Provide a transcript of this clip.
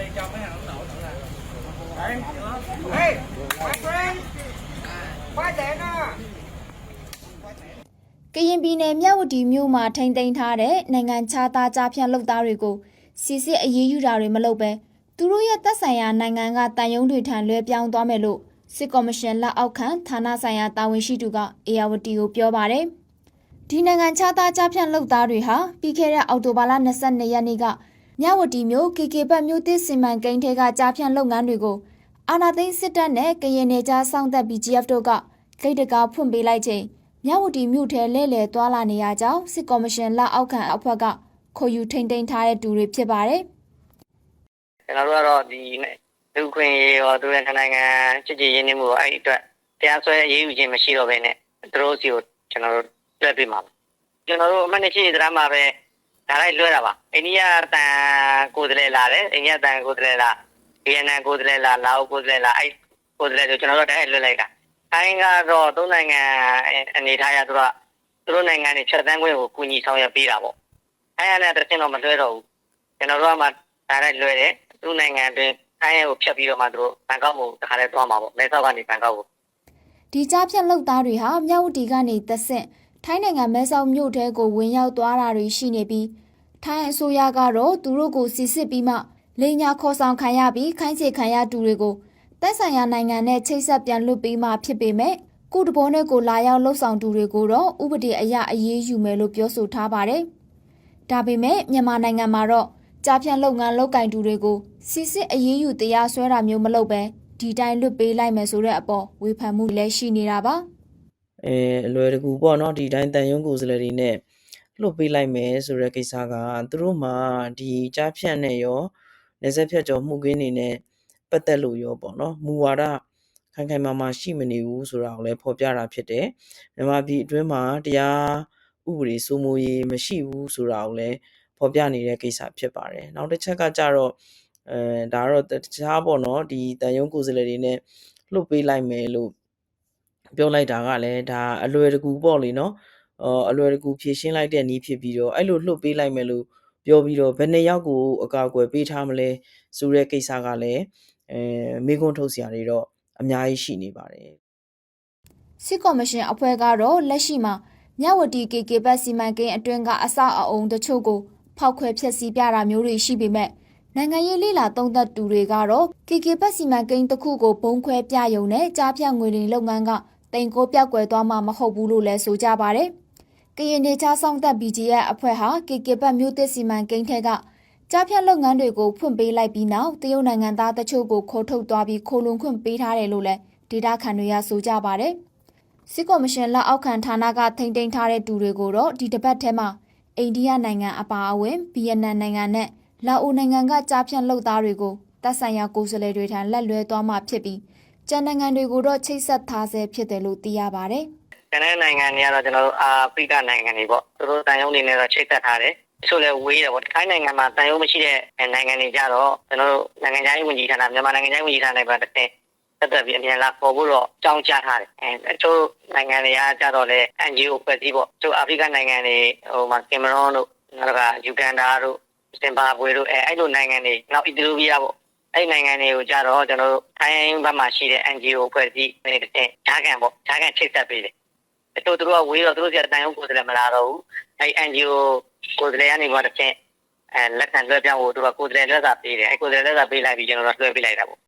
လေကြောင်မဲ့အောင်တော့တော့လားဟဲ့ဟေး my friend ဘာတဲ့နာကရင်ပြည်နယ်မြဝတီမြို့မှာထိန်းသိမ်းထားတဲ့နိုင်ငံခြားသားကြားဖြတ်လုပ်သားတွေကိုစစ်စစ်အရေးယူတာတွေမလုပ်ဘဲသူတို့ရဲ့သက်ဆိုင်ရာနိုင်ငံကတန်ယုံတွေထံလွှဲပြောင်းသွားမယ်လို့စစ်ကော်မရှင်လက်အောက်ခံဌာနဆိုင်ရာတာဝန်ရှိသူကအေယာဝတီကိုပြောပါတယ်။ဒီနိုင်ငံခြားသားကြားဖြတ်လုပ်သားတွေဟာပြီးခဲ့တဲ့အောက်တိုဘာလ22ရက်နေ့က မြဝတီမြို့ KK ဘတ်မြို့သစ်စီမံကိန်းထဲကကြားဖြတ်လုပ်ငန်းတွေကိုအာနာသိန်းစစ်တပ်နဲ့ကရင်နယ်ကြားစောင့်တပ် BGF တို့ကဂိတ်တကာဖွင့်ပေးလိုက်ချိန်မြဝတီမြို့ထဲလဲလှယ်သွားလာနေရကြောင်းစစ်ကော်မရှင်လက်အောက်ခံအဖွဲ့ကခေါ်ယူထိန်သိမ်းထားတဲ့သူတွေဖြစ်ပါတယ်ကျွန်တော်တို့ကတော့ဒီလူခွင့်ရေးရောသူရဲ့နိုင်ငံချစ်ကြည်ရင်းနှီးမှုရောအဲ့ဒီအတွက်တရားစွဲအရေးယူခြင်းမရှိတော့ဘဲနဲ့သူတို့စီကိုကျွန်တော်တို့လွှဲပေးမှာပါကျွန်တော်တို့အမှတ်နှစ်ရှိတဲ့မှာပဲ ဒါလိုက်လွှဲတာပါအိန္ဒိယတန်ကိုယ်တည်းလာတယ်အိန္ဒိယတန်ကိုယ်တည်းလာဗီယက်နမ်ကိုယ်တည်းလာလာအိုကိုယ်တည်းလာအဲ့ကိုယ်တည်းဆိုကျွန်တော်တို့တိုက်လွှဲလိုက်တာအိုင်းကတော့သုံးနိုင်ငံအနေထားရသူကသူတို့နိုင်ငံတွေချက်တန်းခွင့်ကိုကူညီဆောင်ရွက်ပေးတာပေါ့အဲ့ရတဲ့တခြင်းတော့မလွှဲတော့ဘူးကျွန်တော်တို့ကမှဒါလိုက်လွှဲတယ်သူ့နိုင်ငံအတွင်းအဲကိုဖြတ်ပြီးတော့မှသူတို့ဘန်ကောက်ကိုတခါလဲသွားမှာပေါ့မဲဆောက်ကနေဘန်ကောက်ကို။ဒီကြားဖြတ်လုပ်သားတွေဟာမြဝတီကနေသက်ဆင့် ထိုင်းနိုင်ငံမဲဆောက်မြို့ထဲကိုဝင်ရောက်သွားတာတွေရှိနေပြီးထိုင်းအစိုးရကတော့သူတို့ကိုစစ်စစ်ပြီးမှလိန်ညာခေါ်ဆောင်ခံရပြီးခိုင်းစေခံရသူတွေကိုသက်ဆိုင်ရာနိုင်ငံနဲ့ချိတ်ဆက်ပြန်လွတ်ပေးမှဖြစ်ပေမဲ့ကုတဘောနဲ့ကိုလာရောက်လှုပ်ဆောင်သူတွေကိုတော့ဥပဒေအရအရေးယူမယ်လို့ပြောဆိုထားပါတယ်။ဒါပေမဲ့မြန်မာနိုင်ငံမှာတော့ကြားဖြတ်လုပ်ငန်းလုပ်ကင်သူတွေကိုစစ်စစ်အရေးယူတရားစွဲတာမျိုးမလုပ်ပဲဒီတိုင်းလွတ်ပေးလိုက်မယ်ဆိုတဲ့အပေါ်ဝေဖန်မှုလည်းရှိနေတာပါ အဲအလွယ်တကူပေါ့နော်ဒီတိုင်းတန်ယုံကိုယ်စားလှယ်တွေနဲ့လွတ်ပေးလိုက်မယ်ဆိုတဲ့ကိစ္စကသူတို့မှဒီကြားဖြတ်နဲ့ရောနေဆက်ဖြတ်ကျော်မှုကင်းနေနဲ့ပတ်သက်လို့ရောပေါ့နော်မူဝါဒခိုင်ခိုင်မာမာရှိမနေဘူးဆိုတာကိုလည်းဖော်ပြတာဖြစ်တယ်မြန်မာပြည်အတွင်းမှာတရားဥပဒေစိုးမိုးရေးမရှိဘူးဆိုတာကိုလည်းဖော်ပြနေတဲ့ကိစ္စဖြစ်ပါတယ်နောက်တစ်ချက်ကကြတော့အဲဒါကတော့တခြားပေါ့နော်ဒီတန်ယုံကိုယ်စားလှယ်တွေနဲ့လွတ်ပေးလိုက်မယ်လို့ ပြောလိုက်တာကလည်းဒါအလွယ်တကူပေါ့လေနော်အော်အလွယ်တကူဖြည့်ရှင်းလိုက်တဲ့နည်းဖြစ်ပြီးတော့အဲ့လိုလှုပ်ပေးလိုက်မယ်လို့ပြောပြီးတော့ဘယ်နှစ်ယောက်ကိုအကာအကွယ်ပေးထားမလဲဆိုတဲ့ကိစ္စကလည်းအဲမိကွန်းထုတ်စရာတွေတော့အများကြီးရှိနေပါတယ်စစ်ကော်မရှင်အဖွဲ့ကတော့လက်ရှိမှာမြဝတီ KK ဘတ်စီမံကိန်းအတွင်းကအဆောက်အအုံတချို့ကိုဖောက်ခွဲဖျက်ဆီးပြတာမျိုးတွေရှိပေမဲ့နိုင်ငံရေးလိလာသုံးသက်သူတွေကတော့ KK ဘတ်စီမံကိန်းတစ်ခုကိုဘုံခွဲပြယုံနဲ့ကြားဖြတ်ငွေတွေလုပ်ငန်းက တင်ကိုပြောက်ကွယ်သွားမှာမဟုတ်ဘူးလို့လည်းဆိုကြပါတယ်။ကရင်ဒေချာဆောင်သက် BGF အဖွဲ့ဟာ KK ဘတ်မြို့သစ်စီမံကိန်းထက်ကကြားဖြတ်လုပ်ငန်းတွေကိုဖွင့်ပေးလိုက်ပြီးနောက်တရုတ်နိုင်ငံသားတချို့ကိုခေါ်ထုတ်သွားပြီးခိုးလုံခွင့်ပေးထားတယ်လို့လည်းဒေတာခန်တွေကဆိုကြပါတယ်။စစ်ကော်မရှင်လက်အောက်ခံဌာနကထိန်းသိမ်းထားတဲ့သူတွေကိုတော့ဒီတစ်ပတ်ထဲမှာအိန္ဒိယနိုင်ငံအပါအဝင်ဗီယက်နမ်နိုင်ငံနဲ့လာအိုနိုင်ငံကကြားဖြတ်လုပ်သားတွေကိုတပ်ဆိုင်ရာကိုယ်စားလှယ်တွေထံလက်လွဲသွားမှဖြစ်ပြီး ကျန်နိုင်ငံတွေကိုတော့ချိတ်ဆက်ထားဆဲဖြစ်တယ်လို့သိရပါတယ်ကျန်တဲ့နိုင်ငံတွေကတော့ကျွန်တော်တို့အာဖရိကနိုင်ငံတွေပေါ့သူတို့တန်ယုံတွေနဲ့တော့ချိတ်သက်ထားတယ်တချို့လည်းဝေးတယ်ပေါ့ထိုင်းနိုင်ငံမှာတန်ယုံမရှိတဲ့နိုင်ငံတွေကြတော့ကျွန်တော်တို့နိုင်ငံခြားရေးဝန်ကြီးဌာနမြန်မာနိုင်ငံခြားရေးဝန်ကြီးဌာနပဲတစ်သက်သက်သက်ပြီးအမြန်လာပေါ်ဖို့တော့ကြောင်းချထားတယ်အဲတချို့နိုင်ငံတွေကကြတော့လေ NGO ဖွဲ့စည်းပေါ့တချို့အာဖရိကနိုင်ငံတွေဟိုမှာကင်မရွန်တို့နောက်ကယူဂန်ဒါတို့ဇင်ဘာဘွေတို့အဲအဲ့လိုနိုင်ငံတွေနောက်အီသီယိုးပီးယားပေါ့ အဲ့ဒီနိုင်ငံတွေကိုကြတော့ကျွန်တော်တို့ထိုင်းဘက်မှာရှိတဲ့ NGO ဖွဲ့စည်းနေတဲ့ဂျာကန်ပေါ့ဂျာကန်ချိတ်ဆက်ပေးတယ်။အဲ့တို့သူတို့ကဝေးတော့သူတို့စီကတန်ရုံးကိုယ်စားလှယ်မလာတော့ဘူး။အဲ့ NGO ကိုယ်စားလှယ်ကနေမှတစ်ချက်အဲလက်ခံလွှဲပြောင်းဖို့သူကကိုယ်စားလှယ်လက်စာပေးတယ်။အဲ့ကိုယ်စားလှယ်လက်စာပေးလိုက်ပြီးကျွန်တော်တို့လွှဲပေးလိုက်တာပေါ့